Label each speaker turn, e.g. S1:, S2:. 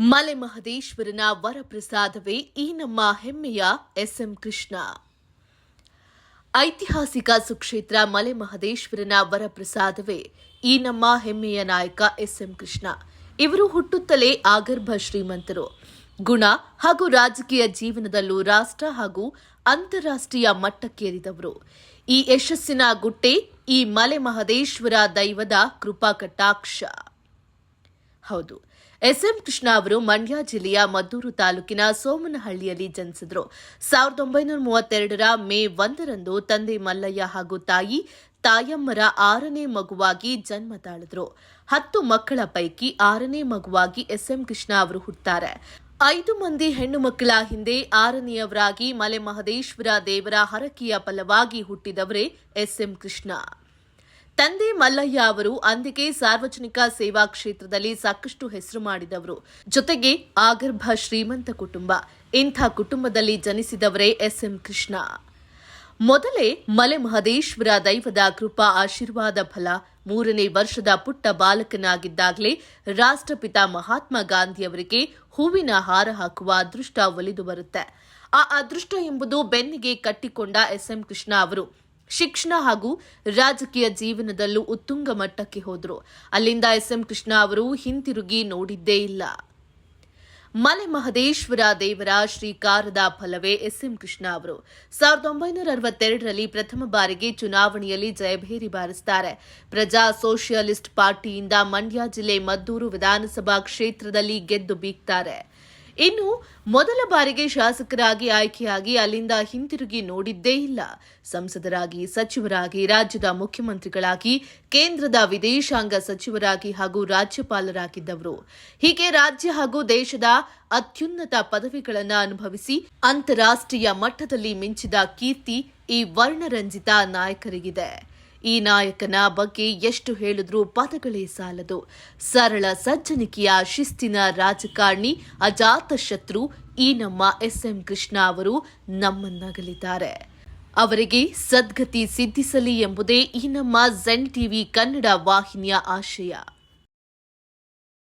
S1: ಮಲೆ ಮಹದೇಶ್ವರನ ವರಪ್ರಸಾದವೇ ಈ ನಮ್ಮ ಹೆಮ್ಮೆಯ ಎಸ್ಎಂ ಕೃಷ್ಣ. ಐತಿಹಾಸಿಕ ಸುಕ್ಷೇತ್ರ ಮಲೆ ಮಹದೇಶ್ವರನ ವರಪ್ರಸಾದವೇ ಈ ನಮ್ಮ ಹೆಮ್ಮೆಯ ನಾಯಕ ಎಸ್ಎಂ ಕೃಷ್ಣ. ಇವರು ಹುಟ್ಟುತ್ತಲೇ ಆಗರ್ಭ ಶ್ರೀಮಂತರು. ಗುಣ ಹಾಗೂ ರಾಜಕೀಯ ಜೀವನದಲ್ಲೂ ರಾಷ್ಟ್ರ ಹಾಗೂ ಅಂತಾರಾಷ್ಟ್ರೀಯ ಮಟ್ಟಕ್ಕೇರಿದವರು. ಈ ಯಶಸ್ಸಿನ ಗುಟ್ಟೆ ಈ ಮಲೆ ಮಹದೇಶ್ವರ ದೈವದ ಕೃಪಾ ಕಟಾಕ್ಷ ಹೌದು. ಎಸ್ಎಂ ಕೃಷ್ಣ ಅವರು ಮಂಡ್ಯ ಜಿಲ್ಲೆಯ ಮದ್ದೂರು ತಾಲೂಕಿನ ಸೋಮನಹಳ್ಳಿಯಲ್ಲಿ ಜನಿಸಿದ್ರು. ಸಾವಿರದ ಒಂಬೈನೂರ ಮೂವತ್ತೆರಡರ ಮೇ ಒಂದರಂದು ತಂದೆ ಮಲ್ಲಯ್ಯ ಹಾಗೂ ತಾಯಿ ತಾಯಮ್ಮರ ಆರನೇ ಮಗುವಾಗಿ ಜನ್ಮ ತಾಳಿದ್ರು. ಹತ್ತು ಮಕ್ಕಳ ಪೈಕಿ ಆರನೇ ಮಗುವಾಗಿ ಎಸ್ಎಂ ಕೃಷ್ಣ ಅವರು ಹುಟ್ಟುತ್ತಾರೆ ಐದು ಮಂದಿ ಹೆಣ್ಣು ಮಕ್ಕಳ ಹಿಂದೆ ಆರನೆಯವರಾಗಿ ಮಲೆ ಮಹದೇಶ್ವರ ದೇವರ ಹರಕೆಯ ಫಲವಾಗಿ ಹುಟ್ಟಿದವರೇ ಎಸ್ಎಂ ಕೃಷ್ಣ. ತಂದೆ ಮಲ್ಲಯ್ಯ ಅವರು ಅಂದಿಗೆ ಸಾರ್ವಜನಿಕ ಸೇವಾ ಕ್ಷೇತ್ರದಲ್ಲಿ ಸಾಕಷ್ಟು ಹೆಸರು ಮಾಡಿದವರು. ಜೊತೆಗೆ ಆಗರ್ಭ ಶ್ರೀಮಂತ ಕುಟುಂಬ. ಇಂಥ ಕುಟುಂಬದಲ್ಲಿ ಜನಿಸಿದವರೇ ಎಸ್ಎಂ ಕೃಷ್ಣ. ಮೊದಲೇ ಮಲೆ ಮಹದೇಶ್ವರ ದೈವದ ಕೃಪಾ ಆಶೀರ್ವಾದ ಫಲ ಮೂರನೇ ವರ್ಷದ ಪುಟ್ಟ ಬಾಲಕನಾಗಿದ್ದಾಗಲೇ ರಾಷ್ಟ್ರಪಿತ ಮಹಾತ್ಮ ಗಾಂಧಿಯವರಿಗೆ ಹೂವಿನ ಹಾರ ಹಾಕುವ ಅದೃಷ್ಟ ಒಲಿದು ಬರುತ್ತೆ. ಆ ಅದೃಷ್ಟ ಎಂಬುದು ಬೆನ್ನಿಗೆ ಕಟ್ಟಿಕೊಂಡ ಎಸ್ಎಂ ಕೃಷ್ಣ ಅವರು. ಶಿಕ್ಷಣ ಹಾಗೂ ರಾಜಕೀಯ ಜೀವನದಲ್ಲೂ ಉತ್ತುಂಗ ಮಟ್ಟಕ್ಕೆ ಹೋದರು. ಅಲ್ಲಿಂದ ಎಸ್ಎಂ ಕೃಷ್ಣ ಅವರು ಹಿಂತಿರುಗಿ ನೋಡಿದ್ದೇ ಇಲ್ಲ. ಮಲೆ ಮಹದೇಶ್ವರ ದೇವರ ಶ್ರೀಕಾರದ ಫಲವೇ ಎಸ್ಎಂ ಕೃಷ್ಣ ಅವರು. ಸಾವಿರದ ಒಂಬೈನೂರ ಅರವತ್ತೆರಡರಲ್ಲಿ ಪ್ರಥಮ ಬಾರಿಗೆ ಚುನಾವಣೆಯಲ್ಲಿ ಜಯಭೇರಿ ಬಾರಿಸುತ್ತಾರೆ ಪ್ರಜಾ ಸೋಷಿಯಲಿಸ್ಟ್ ಪಾರ್ಟಿಯಿಂದ ಮಂಡ್ಯ ಜಿಲ್ಲೆ ಮದ್ದೂರು ವಿಧಾನಸಭಾ ಕ್ಷೇತ್ರದಲ್ಲಿ ಗೆದ್ದು ಬೀಗ್ತಾರೆ. ಇನ್ನು ಮೊದಲ ಬಾರಿಗೆ ಶಾಸಕರಾಗಿ ಆಯ್ಕೆಯಾಗಿ ಅಲ್ಲಿಂದ ಹಿಂತಿರುಗಿ ನೋಡಿದ್ದೇ ಇಲ್ಲ. ಸಂಸದರಾಗಿ, ಸಚಿವರಾಗಿ, ರಾಜ್ಯದ ಮುಖ್ಯಮಂತ್ರಿಗಳಾಗಿ, ಕೇಂದ್ರದ ವಿದೇಶಾಂಗ ಸಚಿವರಾಗಿ ಹಾಗೂ ರಾಜ್ಯಪಾಲರಾಗಿದ್ದವರು. ಹೀಗೆ ರಾಜ್ಯ ಹಾಗೂ ದೇಶದ ಅತ್ಯುನ್ನತ ಪದವಿಗಳನ್ನು ಅನುಭವಿಸಿ ಅಂತಾರಾಷ್ಟ್ರೀಯ ಮಟ್ಟದಲ್ಲಿ ಮಿಂಚಿದ ಕೀರ್ತಿ ಈ ವರ್ಣರಂಜಿತ ನಾಯಕರಿಗಿದೆ. ಈ ನಾಯಕನ ಬಗ್ಗೆ ಎಷ್ಟು ಹೇಳಿದ್ರೂ ಪದಗಳೇ ಸಾಲದು. ಸರಳ ಸಜ್ಜನಿಕೆಯ ಶಿಸ್ತಿನ ರಾಜಕಾರಣಿ, ಅಜಾತ ಶತ್ರು ಈ ನಮ್ಮ ಎಸ್ಎಂ ಕೃಷ್ಣ ಅವರು ನಮ್ಮನ್ನಗಲಿದ್ದಾರೆ. ಅವರಿಗೆ ಸದ್ಗತಿ ಸಿದ್ಧಿಸಲಿ ಎಂಬುದೇ ಈ ನಮ್ಮ ಝೆನ್ ಟಿವಿ ಕನ್ನಡ ವಾಹಿನಿಯ ಆಶಯ.